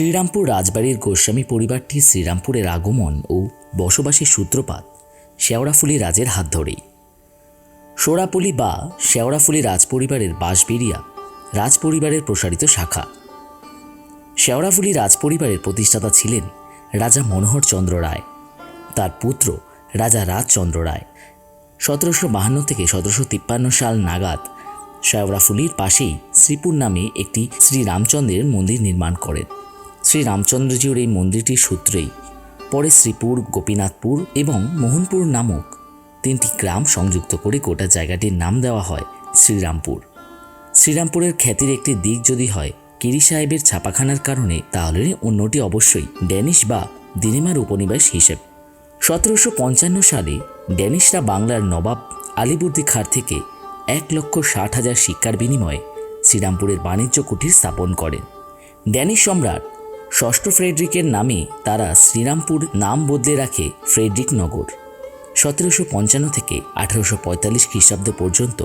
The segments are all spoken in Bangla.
শ্রীরামপুর রাজবাড়ির গোস্বামী পরিবারটি শ্রীরামপুরের আগমন ও বসবাসের সূত্রপাত শেওড়াফুলি রাজের হাত ধরেই। সোরাপলি বা শেওড়াফুলি রাজপরিবারের বাঁশবেরিয়া রাজপরিবারের প্রসারিত শাখা। শেওড়াফুলি রাজপরিবারের প্রতিষ্ঠাতা ছিলেন রাজা মনোহর চন্দ্র রায়। তার পুত্র রাজা রাজচন্দ্র রায়। সতেরোশো বাহান্ন থেকে সতেরোশো তিপ্পান্ন সাল নাগাদ শেওড়াফুলির পাশেই শ্রীপুর নামে একটি শ্রী রামচন্দ্রের মন্দির নির্মাণ করেন। শ্রী রামচন্দ্রজিউর এই মন্দিরটির সূত্রেই পরে শ্রীপুর, গোপীনাথপুর এবং মোহনপুর নামক তিনটি গ্রাম সংযুক্ত করে গোটা জায়গাটির নাম দেওয়া হয় শ্রীরামপুর। শ্রীরামপুরের খ্যাতির একটি দিক যদি হয় কিরি সাহেবের ছাপাখানার কারণে, তাহলে অন্যটি অবশ্যই ড্যানিশ বা দিনেমার উপনিবেশ হিসেবে। সতেরোশো পঞ্চান্ন সালে ড্যানিশরা বাংলার নবাব আলিবর্দি খাঁর থেকে এক লক্ষ ষাট হাজার শিক্ষার বিনিময়ে শ্রীরামপুরের বাণিজ্য কুটির স্থাপন করেন। ড্যানিশ সম্রাট ষষ্ঠ ফ্রেডরিকের নামে তারা শ্রীরামপুর নাম বদলে রাখে ফ্রেডরিক নগর সতেরোশো পঞ্চান্ন থেকে আঠারোশো পঁয়তাল্লিশ খ্রিস্টাব্দ পর্যন্ত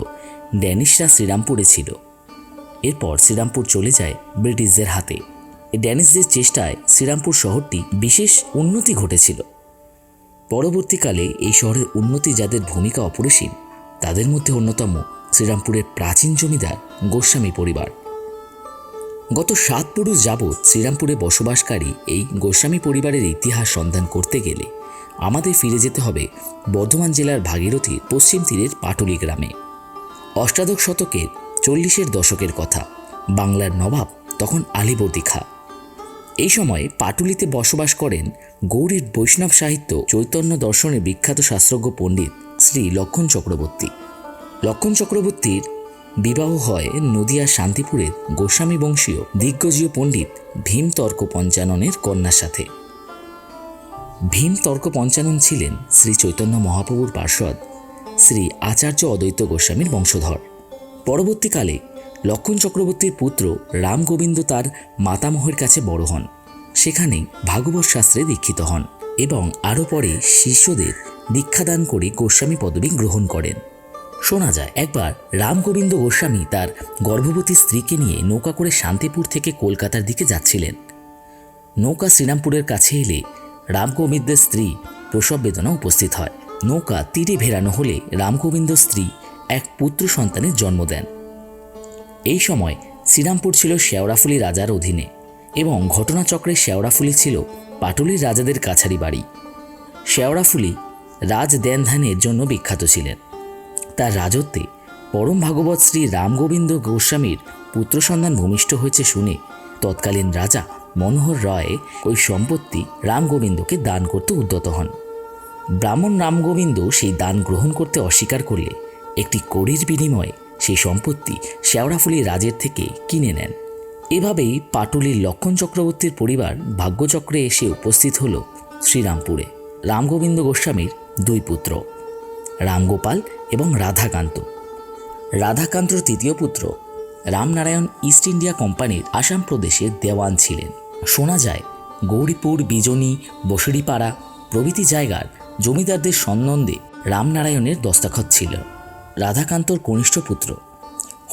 ড্যানিশরা শ্রীরামপুরে ছিল। এরপর শ্রীরামপুর চলে যায় ব্রিটিশদের হাতে। ড্যানিশদের চেষ্টায় শ্রীরামপুর শহরটি বিশেষ উন্নতি ঘটেছিল। পরবর্তীকালে এই শহরের উন্নতি যাদের ভূমিকা অপরিসীম, তাদের মধ্যে অন্যতম শ্রীরামপুরের প্রাচীন জমিদার গোস্বামী পরিবার। গত সাত পুরুষ যাবৎ শ্রীরামপুরে বসবাসকারী এই গোস্বামী পরিবারের ইতিহাস সন্ধান করতে গেলে আমাদের ফিরে যেতে হবে বর্ধমান জেলার ভাগীরথীর পশ্চিম তীরের পাটুলি গ্রামে। অষ্টাদশ শতকের চল্লিশের দশকের কথা, বাংলার নবাব তখন আলিবর্দি খা এই সময় পাটুলিতে বসবাস করেন গৌরীর বৈষ্ণব সাহিত্য চৈতন্য দর্শনের বিখ্যাত শাস্ত্রজ্ঞ পণ্ডিত শ্রী লক্ষণ চক্রবর্তী। লক্ষণ চক্রবর্তীর বিবাহ হয় নদিয়া শান্তিপুরের গোস্বামী বংশীয় দিগ্গজীয় পণ্ডিত ভীম তর্ক পঞ্চাননের কন্যার সাথে। ভীম তর্ক পঞ্চানন ছিলেন শ্রী চৈতন্য মহাপ্রভুর পার্ষদ শ্রী আচার্য অদ্বৈত গোস্বামীর বংশধর। পরবর্তীকালে লক্ষণ চক্রবর্তীর পুত্র রামগোবিন্দ তার মাতামহের কাছে বড় হন। সেখানেই ভাগবত শাস্ত্রে দীক্ষিত হন এবং আরও পরে শিষ্যদের দীক্ষাদান করে গোস্বামী পদবী গ্রহণ করেন। শোনা যায়, একবার রামগোবিন্দ গোস্বামী তার গর্ভবতী স্ত্রীকে নিয়ে নৌকা করে শান্তিপুর থেকে কলকাতার দিকে যাচ্ছিলেন। নৌকা শ্রীরামপুরের কাছে এলে রামগোবিন্দের স্ত্রী প্রসব বেদনা উপস্থিত হয়। নৌকা তীরে ভেরানো হলে রামগোবিন্দ স্ত্রী এক পুত্র সন্তানের জন্ম দেন। এই সময় শ্রীরামপুর ছিল শেওড়াফুলি রাজার অধীনে এবং ঘটনাচক্রে শেওড়াফুলি ছিল পাটুলির রাজাদের কাছারি বাড়ি। শেওড়াফুলি রাজ দেনধানের জন্য বিখ্যাত ছিলেন। তার রাজত্বে পরম ভাগবত শ্রী রামগোবিন্দ গোস্বামীর পুত্র সন্তান ভূমিষ্ঠ হয়েছে শুনে তৎকালীন রাজা মনোহর রায় ওই সম্পত্তি রামগোবিন্দকে দান করতে উদ্যত হন। ব্রাহ্মণ রামগোবিন্দ সেই দান গ্রহণ করতে অস্বীকার করলে একটি কড়ির বিনিময়ে সেই সম্পত্তি শেওড়াফুলি রাজের থেকে কিনে নেন। এভাবেই পাটুলির লক্ষণ চক্রবর্তীর পরিবার ভাগ্যচক্রে এসে উপস্থিত হল শ্রীরামপুরে। রামগোবিন্দ গোস্বামীর দুই পুত্র। রামগোপাল এবং রাধাকান্ত। রাধাকান্তর তৃতীয় পুত্র রামনারায়ণ ইস্ট ইন্ডিয়া কোম্পানির আসাম প্রদেশের দেওয়ান ছিলেন। শোনা যায়, গৌরীপুর, বিজনী, বসুরিপাড়া প্রভৃতি জায়গার জমিদারদের সম্বন্ধে রামনারায়ণের দস্তাখত ছিল। রাধাকান্তর কনিষ্ঠ পুত্র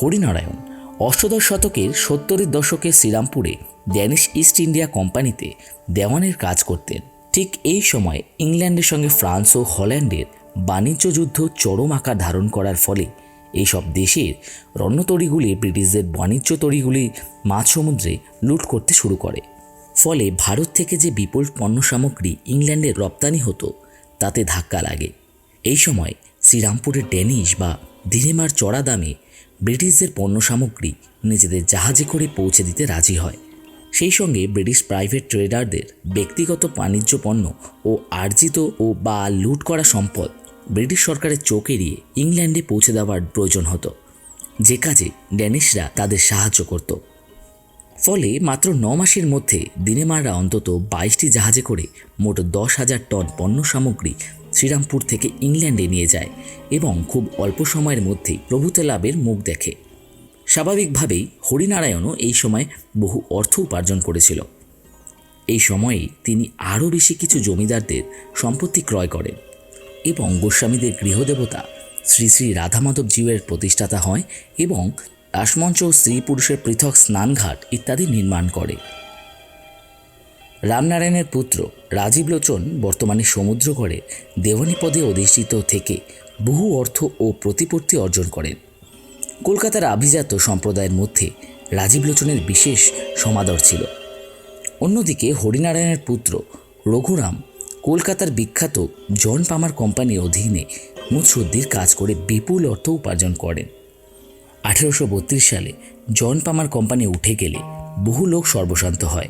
হরিনারায়ণ অষ্টদশ শতকের সত্তরের দশকে শ্রীরামপুরে ড্যানিশ ইস্ট ইন্ডিয়া কোম্পানিতে দেওয়ানের কাজ করতেন। ঠিক এই সময় ইংল্যান্ডের সঙ্গে ফ্রান্স ও হল্যান্ডের বাণিজ্য যুদ্ধ চরম আকার ধারণ করার ফলে এইসব দেশের রণ্যতরীগুলি ব্রিটিশদের বাণিজ্য তরীগুলি মাঝ সমুদ্রে লুট করতে শুরু করে। ফলে ভারত থেকে যে বিপুল পণ্য সামগ্রী ইংল্যান্ডে রপ্তানি হতো, তাতে ধাক্কা লাগে। এই সময় শ্রীরামপুরের ড্যানিশ বা দিনেমার চড়া দামে ব্রিটিশদের পণ্য সামগ্রী নিজেদের জাহাজে করে পৌঁছে দিতে রাজি হয়। সেই সঙ্গে ব্রিটিশ প্রাইভেট ট্রেডারদের ব্যক্তিগত বাণিজ্য পণ্য ও আর্জিত ও বা লুট করা সম্পদ ব্রিটিশ সরকারের চোখ এড়িয়ে ইংল্যান্ডে পৌঁছে দেওয়ার প্রয়োজন হতো। যে কাজে ড্যানিশরা তাদের সাহায্য করত। ফলে মাত্র ন মাসের মধ্যে দিনেমাররা অন্তত বাইশটি জাহাজে করে মোট দশ হাজার টন পণ্য সামগ্রী শ্রীরামপুর থেকে ইংল্যান্ডে নিয়ে যায় এবং খুব অল্প সময়ের মধ্যেই প্রভূত লাভের মুখ দেখে। স্বাভাবিকভাবেই হরিনারায়ণও এই সময় বহু অর্থ উপার্জন করেছিল। এই সময়ে তিনি আরও বেশি কিছু জমিদারদের সম্পত্তি ক্রয় করেন। এবং গোস্বামীদের গৃহদেবতা শ্রী শ্রী রাধামাধব জিউয়ের প্রতিষ্ঠাতা হয় এবং রাসমঞ্চ ও স্ত্রী পুরুষের পৃথক স্নানঘাট ইত্যাদি নির্মাণ করে। রামনারায়ণের পুত্র রাজীব লোচন বর্তমানে দেওয়ানি পদে অধিষ্ঠিত থেকে বহু অর্থ ও প্রতিপত্তি অর্জন করেন। কলকাতার আভিজাত সম্প্রদায়ের মধ্যে রাজীব লোচনের বিশেষ সমাদর ছিল। অন্যদিকে হরিনারায়ণের পুত্র রঘুরাম কলকাতার বিখ্যাত জন পামার কোম্পানির অধীনে মুৎসুদ্দির কাজ করে বিপুল অর্থ উপার্জন করেন। আঠেরোশো বত্রিশ সালে জন পামার কোম্পানি উঠে গেলে বহু লোক সর্বশান্ত হয়।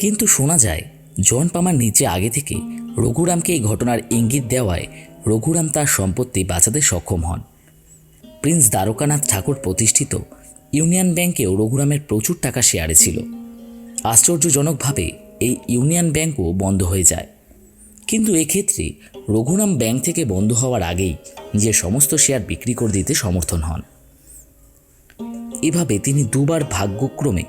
কিন্তু শোনা যায়, জন পামার নিচে আগে থেকে রঘুরামকে এই ঘটনার ইঙ্গিত দেওয়ায় রঘুরাম তার সম্পত্তি বাঁচাতে সক্ষম হন। প্রিন্স দ্বারকানাথ ঠাকুর প্রতিষ্ঠিত ইউনিয়ন ব্যাংকেও রঘুরামের প্রচুর টাকা শেয়ারে ছিল। আশ্চর্যজনকভাবে এই ইউনিয়ন ব্যাংকও বন্ধ হয়ে যায়। কিন্তু এক্ষেত্রে রঘুরাম ব্যাংক থেকে বন্ধ হওয়ার আগেই নিজের সমস্ত শেয়ার বিক্রি করে দিতে সমর্থন হন। এভাবে তিনি দুবার ভাগ্যক্রমে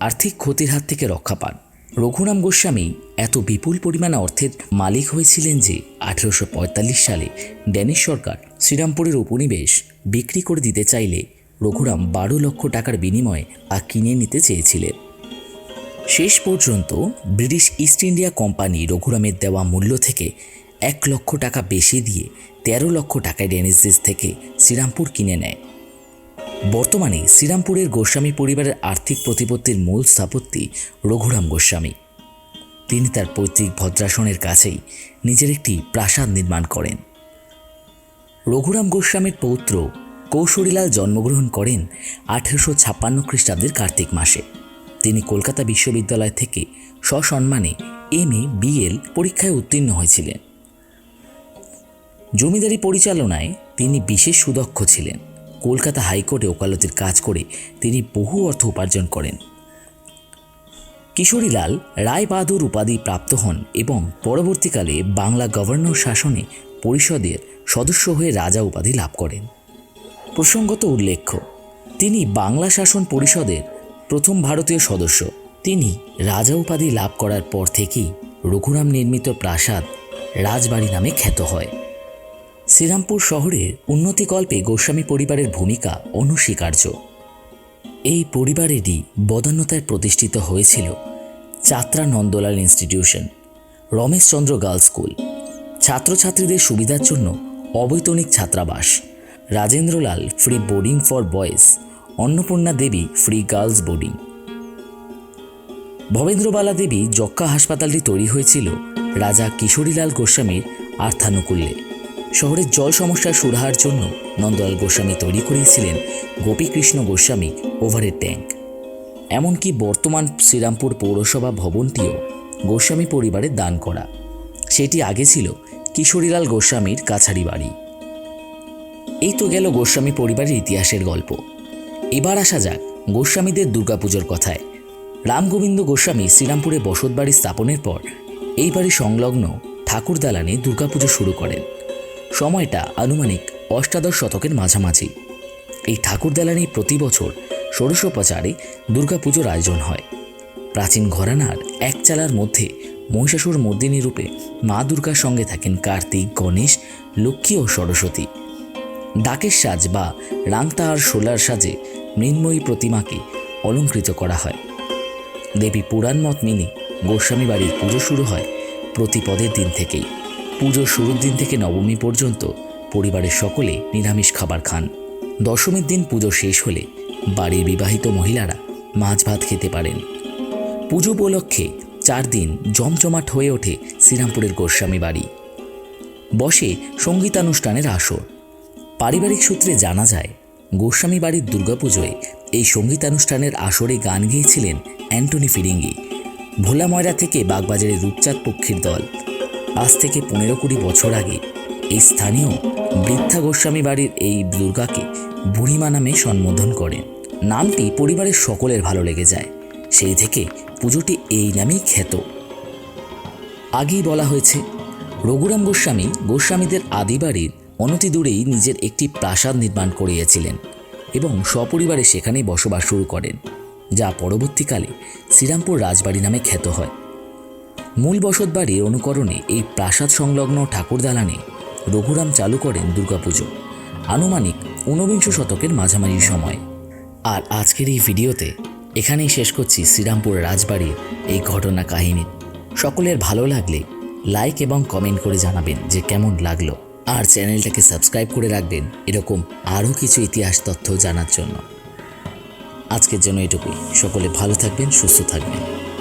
আর্থিক ক্ষতির হাত থেকে রক্ষা পান। রঘুরাম গোস্বামী এত বিপুল পরিমাণে অর্থের মালিক হয়েছিলেন যে আঠেরোশো পঁয়তাল্লিশ সালে ড্যানিশ সরকার শ্রীরামপুরের উপনিবেশ বিক্রি করে দিতে চাইলে রঘুরাম বারো লক্ষ টাকার বিনিময়ে তা কিনে নিতে চেয়েছিলেন। শেষ পর্যন্ত ব্রিটিশ ইস্ট ইন্ডিয়া কোম্পানি রঘুরামের দেওয়া মূল্য থেকে এক লক্ষ টাকা বেশি দিয়ে তেরো লক্ষ টাকায় ডেনিসিস থেকে শ্রীরামপুর কিনে নেয়। বর্তমানে শ্রীরামপুরের গোস্বামী পরিবারের আর্থিক প্রতিপত্তির মূল স্থাপত্যি রঘুরাম গোস্বামী। তিনি তার পৈতৃক ভদ্রাসনের কাছেই নিজের একটি প্রাসাদ নির্মাণ করেন। রঘুরাম গোস্বামীর পৌত্র কৌশলীলাল জন্মগ্রহণ করেন আঠেরোশো ছাপ্পান্ন খ্রিস্টাব্দের কার্তিক মাসে। তিনি কলকাতা বিশ্ববিদ্যালয় থেকে সসম্মানে এম এ বিএল পরীক্ষায় উত্তীর্ণ হয়েছিলেন। জমিদারি পরিচালনায় তিনি বিশেষ সুদক্ষ ছিলেন। কলকাতা হাইকোর্টে ওকালতির কাজ করে তিনি বহু অর্থ উপার্জন করেন। কিশোরীলাল রায় বাহাদুর উপাধি প্রাপ্ত হন এবং পরবর্তীকালে বাংলা গভর্নর শাসনে পরিষদের সদস্য হয়ে রাজা উপাধি লাভ করেন। প্রসঙ্গত উল্লেখ্য, তিনি বাংলা শাসন পরিষদের প্রথম ভারতীয় সদস্য। তিনি রাজা উপাধি লাভ করার পর থেকেই রঘুরাম নির্মিত প্রাসাদ রাজবাড়ি নামে খ্যাত হয়। শ্রীরামপুর শহরের উন্নতিকল্পে গোস্বামী পরিবারের ভূমিকা অনস্বীকার্য। এই পরিবারেরই বদান্যতায় প্রতিষ্ঠিত হয়েছিল Chatra Nandalal institution, Rameshchandra girls school. ছাত্রছাত্রীদের সুবিধার জন্য অবৈতনিক ছাত্রাবাস, Rajendralal free boarding for boys Annapurna Devi free girls boarding. Bhabendrabala Devi যক্কা হাসপাতালটি তৈরি হয়েছিল রাজা কিশোরীলাল গোস্বামীর আর্থানুকূল্যে। শহরের জল সমস্যার সুরাহার জন্য নন্দলাল গোস্বামী তৈরি করেছিলেন গোপীকৃষ্ণ গোস্বামী ওভারের ট্যাঙ্ক। এমনকি বর্তমান শ্রীরামপুর পৌরসভা ভবনটিও গোস্বামী পরিবারে দান করা। সেটি আগে ছিল কিশোরীলাল গোস্বামীর কাছারি বাড়ি। এই তো গেল গোস্বামী পরিবারের ইতিহাসের গল্প। এবার আসা যাক গোস্বামীদের দুর্গাপুজোর কথায়। রামগোবিন্দ গোস্বামী শ্রীরামপুরে বসতবাড়ি স্থাপনের পর এই বাড়ি সংলগ্ন ঠাকুর দালানে দুর্গাপুজো শুরু করেন। সময়টা আনুমানিক অষ্টাদশ শতকের মাঝামাঝি। এই ঠাকুর দালানে প্রতি বছর ষোড়শোপচারে দুর্গাপুজোর আয়োজন হয়। প্রাচীন ঘরানার এক চালার মধ্যে মহিষাসুর মর্দিনী রূপে মা দুর্গার সঙ্গে থাকেন কার্তিক, গণেশ, লক্ষ্মী ও সরস্বতী। ডাকের সাজ বা রাংতা আর সোলার সাজে মৃন্ময়ী প্রতিমাকে অলঙ্কৃত করা হয়। দেবী পুরাণ মত মেনে গোস্বামী বাড়ির পুজো শুরু হয় প্রতিপদের দিন থেকেই। পুজোর শুরুর দিন থেকে নবমী পর্যন্ত পরিবারের সকলে নিরামিষ খাবার খান। দশমীর দিন পুজো শেষ হলে বাড়ির বিবাহিত মহিলারা মাছ ভাত খেতে পারেন। পুজো উপলক্ষে চার দিন জমজমাট হয়ে ওঠে শ্রীরামপুরের গোস্বামী বাড়ি। বসে সঙ্গীতানুষ্ঠানের আসর। পারিবারিক সূত্রে জানা যায় গোস্বামী বাড়ির দুর্গাপুজোয় এই সঙ্গীতানুষ্ঠানের আসরে গান গেয়েছিলেন অ্যান্টনি ফিরিঙ্গি। ভোলা ময়রা থেকে বাগবাজারের রূপচাঁদ পক্ষীর দল। আজ থেকে পনেরো কুড়ি বছর আগে এই স্থানীয় বৃদ্ধা গোস্বামী বাড়ির এই দুর্গাকে বুড়িমা নামে সম্বোধন করেন। নামটি পরিবারের সকলের ভালো লেগে যায়। সেই থেকে পুজোটি এই নামেই খ্যাত। আগেই বলা হয়েছে, রঘুরাম গোস্বামী গোস্বামীদের আদি বাড়ির অনতি দূরেই নিজের একটি প্রাসাদ নির্মাণ করিয়েছিলেন এবং সপরিবারে সেখানেই বসবাস শুরু করেন, যা পরবর্তীকালে শ্রীরামপুর রাজবাড়ি নামে খ্যাত হয়। মূল বসতবাড়ির অনুকরণে এই প্রাসাদ সংলগ্ন ঠাকুর দালানে রঘুরাম চালু করেন দুর্গাপুজো, আনুমানিক ঊনবিংশ শতকের মাঝামাঝি সময়। আর আজকের এই ভিডিওতে এখানেই শেষ করছি শ্রীরামপুর রাজবাড়ির এই ঘটনা কাহিনী। সকলের ভালো লাগলে লাইক এবং কমেন্ট করে জানাবেন যে কেমন লাগল। আর চ্যানেলটাকে সাবস্ক্রাইব করে রাখবেন এরকম আরও কিছু ইতিহাস তথ্য জানার জন্য। আজকের জন্য এটুকুই। সকলে ভালো থাকবেন, সুস্থ থাকবেন।